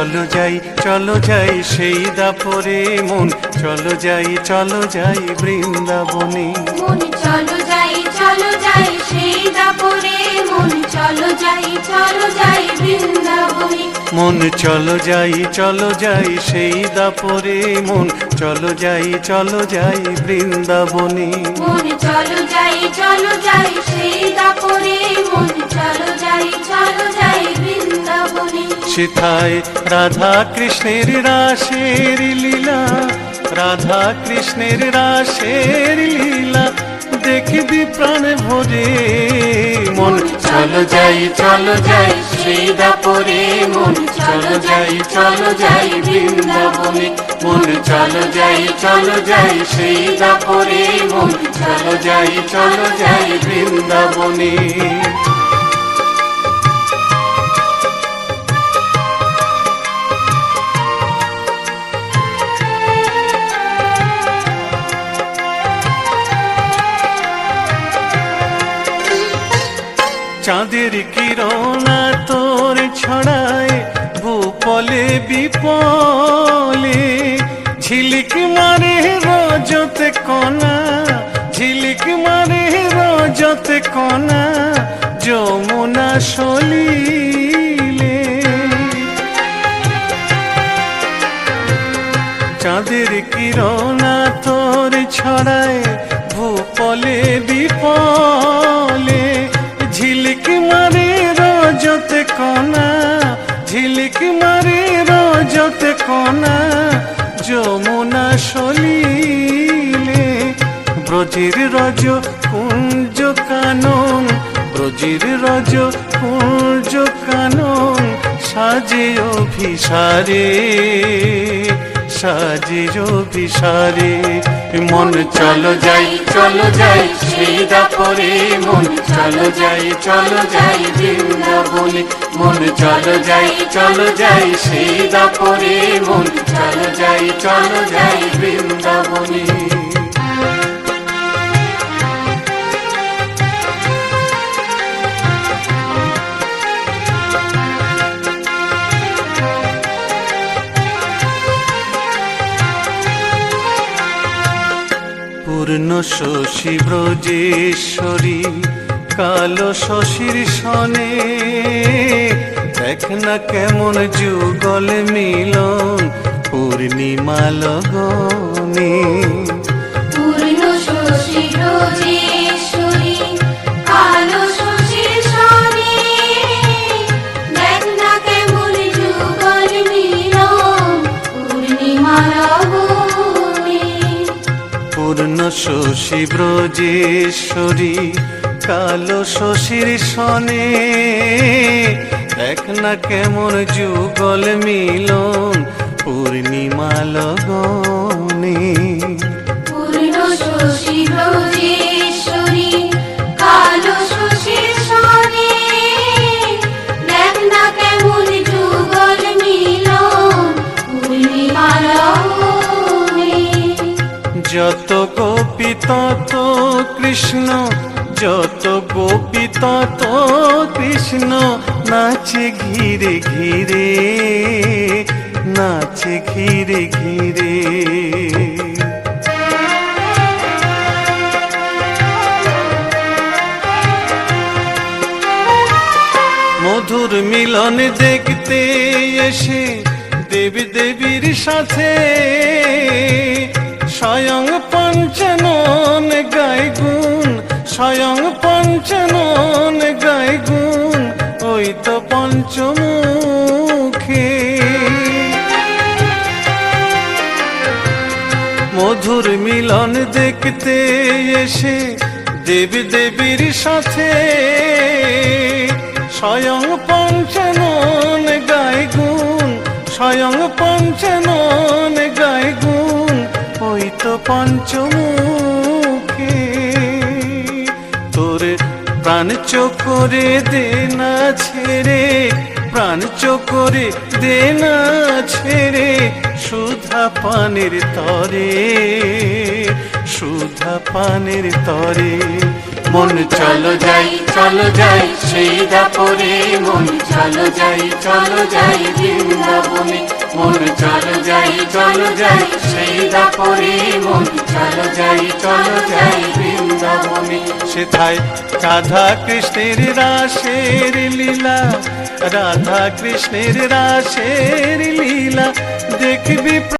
চলো যাই চলো যাই সেই দাপরে মন। চলো যাই চলো যাই বৃন্দাবনে। মন চলো যাই চলো যাই সেই দাপরে মন। চলো যাই চলো যাই বৃন্দাবনে। মন চলো যাই চলো যাই সেই দাপরে মন। চলো যাই চলো যাই বৃন্দাবনে। মন চলো যাই চলো যাই সেই সেথায় রাধা কৃষ্ণের রাসের লীলা রাধা কৃষ্ণের রাসের লীলা। দেখবি প্রাণ ভরে মন। চলো যাই চলো যাই সেই দাপরে মন। চলো যাই চলো যাই, বৃন্দাবনে মন। চলো যাই চলো যাই সেই দাপরে মন। চলো যাই চলো যাই, বৃন্দাবনে। চাঁদের কিরণা তোর ছড়ায় ভূপলে বিপলে, ঝিলিক মারে রজতে কণা, ঝিলিক মারে রজতে কণা, যমুনা সলিলে। চাঁদের কিরণা তোর ছড়ায় ঝিলিক মারে রজতে কণা, যমুনা সলিলে। ব্রজের রজ কুঞ্জ কানন, ব্রজের রজ কুঞ্জ কানন, সাজে অভিসারে। সাজে বিসারে মন চলো যাই চলো যাই সেই দাপরে মন। চলো যাই চলো যাই, বৃন্দাবনে। মন চলো যাই চলো যাই সেই দাপরে মন। চলো যাই চলো যাই, বৃন্দাবনে। পূর্ণ শশী ব্রজেশ্বরী কালো শশীর সনে। দেখ না কেমন যুগল মিলন পূর্ণিমা লগনে। শশী ব্রজেশ্বরী কালো শশীর সনে এক না কেমন যুগল মিলন তত কৃষ্ণ, যত গোপী তত কৃষ্ণ। নাচে ঘিরে ঘিরে, নাচে ঘিরে ঘিরে। মধুর মিলন দেখতে এসে দেবী দেবীর সাথে স্বয়ং পঞ্চনন গায় গুণ, স্বয়ং পঞ্চনন গায় গুণ, ওই তো পঞ্চমুখে। মধুর মিলন দেখতে এসে দেবী দেবীর সাথে স্বয়ং পঞ্চনন গায় গুণ, স্বয়ং পঞ্চনন গায় গুণ। ওই তো পঞ্চমুখে। তোর প্রাণ চোখরে দে না ছেড়ে, প্রাণ চোখরে দে না ছেড়ে, সুধা পানের তরে, সুধা পানের তরে। মন চলো যাই চলো যাই সেই দাপরে মন চলো যাই চলো যাই বৃন্দাবনে। মন চলো যাই চলো যাই সেই দাপরে মন চলো যাই চলো যাই বৃন্দাবনে। সেথায় রাধা কৃষ্ণের রাসের লীলা রাধা কৃষ্ণের রাসের লীলা, দেখবি